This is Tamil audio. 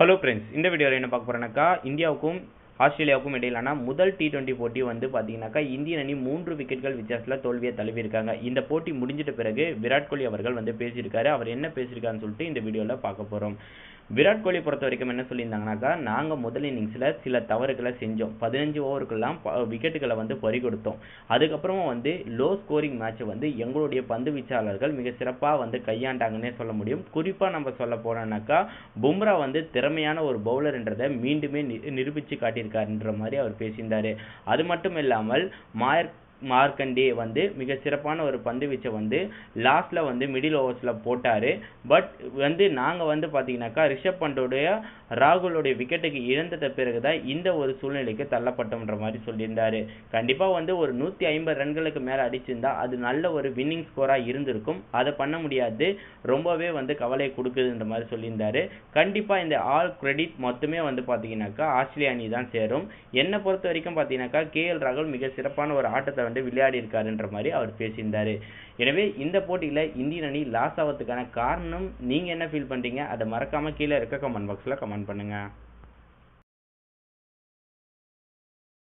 ஹலோ ஃப்ரெண்ட்ஸ் இந்த வீடியோவில் என்ன பார்க்க போகிறோன்னாக்கா இந்தியாவுக்கும் ஆஸ்திரேலியாவுக்கும் இடையிலான முதல் டி டுவெண்ட்டி போட்டி வந்து பார்த்தீங்கன்னாக்கா இந்தியன் அணி மூன்று விக்கெட்கள் வித்தியாசத்தில் தோல்வியை தழுவியிருக்காங்க. இந்த போட்டி முடிஞ்சிட்ட பிறகு விராட் கோலி அவர்கள் வந்து பேசியிருக்காரு. அவர் என்ன பேசியிருக்காருன்னு சொல்லிட்டு இந்த வீடியோவில் பார்க்க போகிறோம் விராட் கோலி பொறுத்த வரைக்கும் என்ன சொல்லியிருந்தாங்கனாக்கா நாங்கள் முதல் இன்னிங்ஸில் சில தவறுகளை செஞ்சோம். பதினஞ்சு ஓவருக்கெல்லாம் விக்கெட்டுகளை வந்து பறி கொடுத்தோம். அதுக்கப்புறமா வந்து லோ ஸ்கோரிங் மேட்ச்சை வந்து எங்களுடைய பந்து வீச்சாளர்கள் மிக சிறப்பாக வந்து கையாண்டாங்கன்னே சொல்ல முடியும். குறிப்பாக நம்ம சொல்ல போனோம்னாக்கா பும்ரா வந்து திறமையான ஒரு பவுலர்ன்றதை மீண்டுமே நிரூபித்து காட்டியிருக்காருன்ற மாதிரி அவர் பேசியிருந்தாரு. அது மட்டும் இல்லாமல் மார்க் மார்க்கண்டே வந்து மிக சிறப்பான ஒரு பந்து வீச்சை வந்து லாஸ்ட்ல வந்து மிடில் ஓவர்ஸில் போட்டார். பட் வந்து நாங்கள் வந்து பார்த்தீங்கன்னாக்கா ரிஷப் பண்டோடைய ராகுலோடைய விக்கெட்டுக்கு இழந்தத பிறகு தான் இந்த ஒரு சூழ்நிலைக்கு தள்ளப்பட்டோம்ன்ற மாதிரி சொல்லியிருந்தார். கண்டிப்பாக வந்து ஒரு நூற்றி ஐம்பது ரன்களுக்கு மேலே அடிச்சிருந்தா அது நல்ல ஒரு வின்னிங் ஸ்கோராக இருந்திருக்கும். அதை பண்ண முடியாது. ரொம்பவே வந்து கவலை கொடுக்குதுன்ற மாதிரி சொல்லியிருந்தார். கண்டிப்பாக இந்த ஆல் கிரெடிட் மொத்தமே வந்து பார்த்தீங்கன்னாக்கா ஆஸ்திரேலிய அணி தான் சேரும். என்னை பொறுத்த வரைக்கும் பார்த்தீங்கன்னாக்கா கே எல் ராகுல் மிக சிறப்பான ஒரு ஆட்டத்தை வந்து விளையாடி இருக்காருன்ற மாதிரி அவர் பேசியிருந்தாரு. எனவே இந்த போட்டியில் இந்தியன் அணி லாஸ் ஆகிறதுக்கான காரணம் நீங்கள் என்ன ஃபீல் பண்ணுறீங்க அதை மறக்காமல் கீழே இருக்க கமெண்ட் பாக்ஸில் கமெண்ட் பண்ணுங்கள்